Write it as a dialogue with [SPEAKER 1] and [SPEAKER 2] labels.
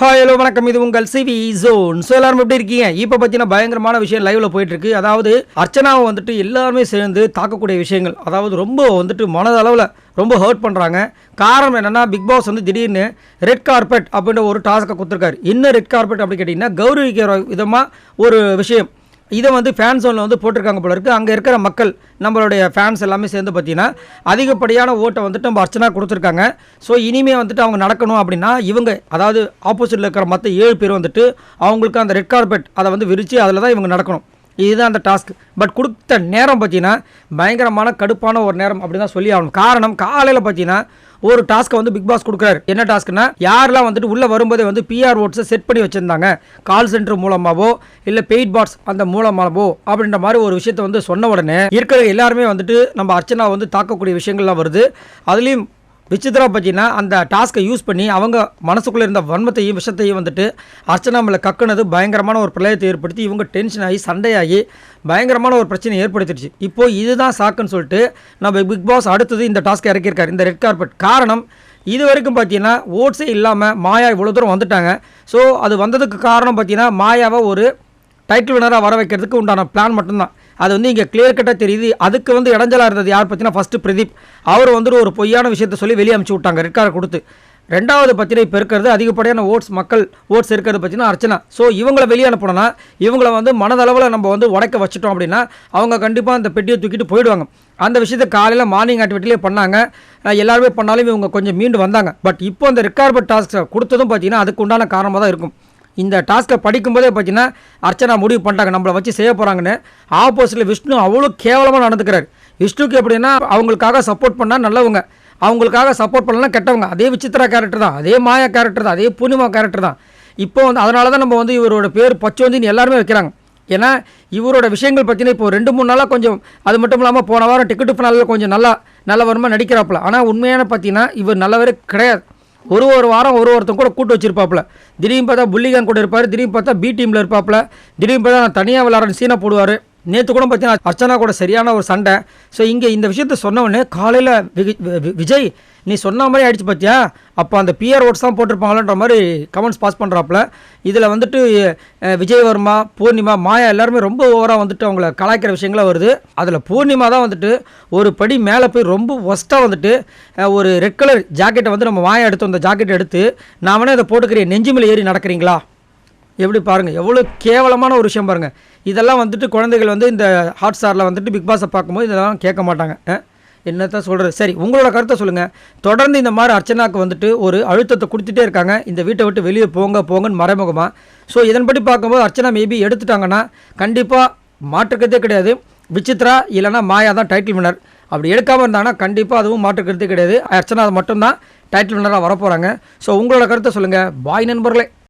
[SPEAKER 1] Hi hello வணக்கம். இது உங்கள் சிவி ஜோன் ஸோ எல்லாரும் எப்படி இருக்கீங்க? இப்போ பார்த்தீங்கன்னா பயங்கரமான விஷயம் லைவ்ல போயிட்டு இருக்கு அதாவது அர்ச்சனாவை வந்துட்டு எல்லாருமே சேர்ந்து தாக்கக்கூடிய விஷயங்கள். அதாவது ரொம்ப வந்துட்டு மனதளவில் ரொம்ப ஹர்ட் பண்ணுறாங்க காரணம் என்னென்னா பிக் பாஸ் வந்து திடீர்னு ரெட் கார்பெட் அப்படின்ற ஒரு டாஸ்க்கை கொடுத்துருக்காரு. என்ன ரெட் கார்பெட் அப்படின்னு கேட்டிங்கன்னா கௌரவிக்கிற விதமாக ஒரு விஷயம். இதை வந்து ஃபேன் ஜோனில் வந்து போட்டிருக்காங்க போல இருக்குது அங்கே இருக்கிற மக்கள் நம்மளுடைய ஃபேன்ஸ் எல்லாமே சேர்ந்து பார்த்தீங்கன்னா அதிகப்படியான ஓட்டை வந்துட்டு நம்ம அர்ச்சனா கொடுத்துருக்காங்க. ஸோ இனிமே வந்துட்டு அவங்க நடக்கணும் அப்படின்னா இவங்க அதாவது ஆப்போசிட்டில் இருக்கிற மற்ற ஏழு பேர் வந்துட்டு அவங்களுக்கு அந்த ரெட் கார்பெட் அதை வந்து விரித்து அதில் தான் இவங்க நடக்கணும். இதுதான் அந்த டாஸ்க் பட் கொடுத்த நேரம் பார்த்தீங்கன்னா பயங்கரமான கடுப்பான ஒரு நேரம் அப்படி தான் சொல்லி ஆகணும் காரணம் காலையில் பார்த்தீங்கன்னா ஒரு டாஸ்க்கை வந்து பிக் பாஸ் கொடுக்குறாரு. என்ன டாஸ்க்னா யாரெல்லாம் வந்துட்டு உள்ளே வரும்போதே வந்து பிஆர் ஓட்ஸை செட் பண்ணி வச்சுருந்தாங்க. கால் சென்டர் மூலமாகவோ இல்லை பெய்ட் பாட்ஸ் அந்த மூலமாகவோ அப்படின்ற மாதிரி ஒரு விஷயத்தை வந்து சொன்ன உடனே இருக்கிற எல்லாருமே வந்துட்டு நம்ம அர்ச்சனா வந்து தாக்கக்கூடிய விஷயங்கள்லாம் வருது. அதுலேயும் விசித்ரா பார்த்தீங்கன்னா அந்த டாஸ்க்கை யூஸ் பண்ணி அவங்க மனசுக்குள்ளே இருந்த வன்மத்தையும் விஷத்தையும் வந்துட்டு அர்ச்சனா மேலே கக்குனது பயங்கரமான ஒரு பிரளயத்தை ஏற்படுத்தி இவங்க டென்ஷன் ஆகி சண்டையாகி பயங்கரமான ஒரு பிரச்சனை ஏற்படுத்திடுச்சு. இப்போ இதுதான் சாக்குன்னு சொல்லிட்டு நம்ம பிக் பாஸ் அடுத்தது இந்த டாஸ்க்கை இறக்கியிருக்காரு. இந்த ரெட் கார்பெட் காரணம் இது வரைக்கும் பார்த்தீங்கன்னா ஓட்ஸே இல்லாமல் மாயா இவ்வளோ தூரம் வந்துட்டாங்க. ஸோ அது வந்ததுக்கு காரணம் பார்த்தீங்கன்னா மாயாவை ஒரு டைட்டில் வினராக வர வைக்கிறதுக்கு உண்டான பிளான் மட்டும்தான். அது வந்து இங்கே கிளியர் கட்டாக தெரியுது. அதுக்கு வந்து இடைஞ்சலாக இருந்தது யார் பார்த்தீங்கன்னா ஃபஸ்ட்டு பிரதீப். அவர் வந்துட்டு ஒரு பொய்யான விஷயத்தை சொல்லி வெளியே அமுச்சு விட்டாங்க ரெட் கார்டு கொடுத்து. ரெண்டாவது பத்திரிகை இப்போ இருக்கிறது அதிகப்படியான ஓட்ஸ் மக்கள் ஓட்ஸ் இருக்கிறது பார்த்தீங்கன்னா அர்ச்சனா. ஸோ இவங்களை வெளியே அனுப்பணும்னா இவங்கள வந்து மனதளவில் நம்ம வந்து உடைக்க வச்சுட்டோம் அப்படின்னா அவங்க கண்டிப்பாக அந்த பெட்டியை தூக்கிட்டு போயிடுவாங்க. அந்த விஷயத்தை காலையில் மார்னிங் ஆக்டிவிட்டிலே பண்ணாங்க. எல்லாருமே பண்ணாலும் இவங்க கொஞ்சம் மீண்டு வந்தாங்க. பட் இப்போ அந்த ரெக்கார்பட் டாஸ்க் கொடுத்ததும் பார்த்தீங்கன்னா அதுக்கு உண்டான காரணமாக தான் இருக்கும். இந்த டாஸ்க்கை படிக்கும்போதே பார்த்தீங்கன்னா அர்ச்சனா முடிவு பண்ணிட்டாங்க நம்மளை வச்சு செய்ய போகிறாங்கன்னு ஆப்போசிட்டில் விஷ்ணு அவ்வளோ கேவலமாக நடந்துக்கிறார். விஷ்ணுக்கு எப்படின்னா அவங்களுக்காக சப்போர்ட் பண்ணால் நல்லவங்க. அவங்களுக்காக சப்போர்ட் பண்ணலாம் கெட்டவங்க. அதே விசித்ரா கேரக்டர் தான். அதே மாயா கேரக்டர் தான். அதே பூர்ணிமா கேரக்டர் தான். இப்போ வந்து அதனால தான் நம்ம வந்து இவரோட பேர் பச்சோந்தின்னு எல்லாருமே வைக்கிறாங்க. ஏன்னா இவரோட விஷயங்கள் பார்த்தீங்கன்னா இப்போ ரெண்டு மூணு நாளாக கொஞ்சம் அது மட்டும் இல்லாமல் போன வாரம் டிக்கெட்டு ஃபினாலில் கொஞ்சம் நல்லா நல்லவரமாக நடிக்கிறாப்புல. ஆனால் உண்மையான பார்த்தீங்கன்னா இவர் நல்லவரே கிடையாது. ஒரு ஒரு வாரம் ஒரு ஒருத்தன் கூட கூட்டு வச்சிருப்பாப்புல. திடீர்னு பார்த்தா புள்ளிகான் கூட இருப்பார் திடீர்னு பார்த்தா பி டீமில் இருப்பாப்புல. திடீர்னு பார்த்தா நான் தனியாக விளாட்ற சீனை போடுவார். நேற்று கூட பார்த்தீங்கன்னா அர்ச்சனா கூட சரியான ஒரு சண்டை ஸோ இங்கே இந்த விஷயத்த சொன்னவொடனே காலையில் விஜய் நீ சொன்ன மாதிரி ஆயிடுச்சு பார்த்தியா அப்போ அந்த பிஆர் ஓட்ஸ் தான் போட்டிருப்பாங்களன்ற மாதிரி கமெண்ட்ஸ் பாஸ் பண்ணுறாப்புல இதில் வந்துட்டு விஜயவர்மா பூர்ணிமா மாயா எல்லாருமே ரொம்ப ஓவராக வந்துட்டு அவங்கள கலாய்க்கிற விஷயங்களாக வருது. அதில் பூர்ணிமா தான் வந்துட்டு ஒரு படி மேலே போய் ரொம்ப ஒஸ்ட்டாக வந்துட்டு ஒரு ரெட் கலர் ஜாக்கெட்டை வந்து நம்ம மாயா எடுத்து அந்த ஜாக்கெட்டை எடுத்து நான் வேணால் இதை போட்டுக்கிறேன். நெஞ்சுமில் ஏறி நடக்கிறீங்களா? எப்படி பாருங்கள் எவ்வளோ கேவலமான ஒரு விஷயம் பாருங்கள் இதெல்லாம் வந்துட்டு குழந்தைகள் வந்து இந்த ஹாட் ஸ்டாரில் வந்துட்டு பிக் பாஸை பார்க்கும்போது இதெல்லாம் கேட்க மாட்டாங்க. என்னத்தான் சொல்கிறது சரி உங்களோட கருத்தை சொல்லுங்கள் தொடர்ந்து இந்த மாதிரி அர்ச்சனாக்கு வந்துட்டு ஒரு அழுத்தத்தை கொடுத்துட்டே இருக்காங்க. இந்த வீட்டை விட்டு வெளியே போங்க போங்கன்னு மறைமுகமாக ஸோ இதன்படி பார்க்கும்போது அர்ச்சனா மேபி எடுத்துட்டாங்கன்னா கண்டிப்பாக மாற்றுக்கிறதே கிடையாது. விசித்ரா இல்லைனா மாயா தான் டைட்டில் வினர் அப்படி எடுக்காமல் இருந்தாங்கன்னா கண்டிப்பாக அதுவும் மாற்றுக்கிறதே கிடையாது. அர்ச்சனா அது மட்டும்தான் டைட்டில் வினராக வரப்போகிறாங்க ஸோ உங்களோட கருத்தை சொல்லுங்கள் பாய் நண்பர்களே.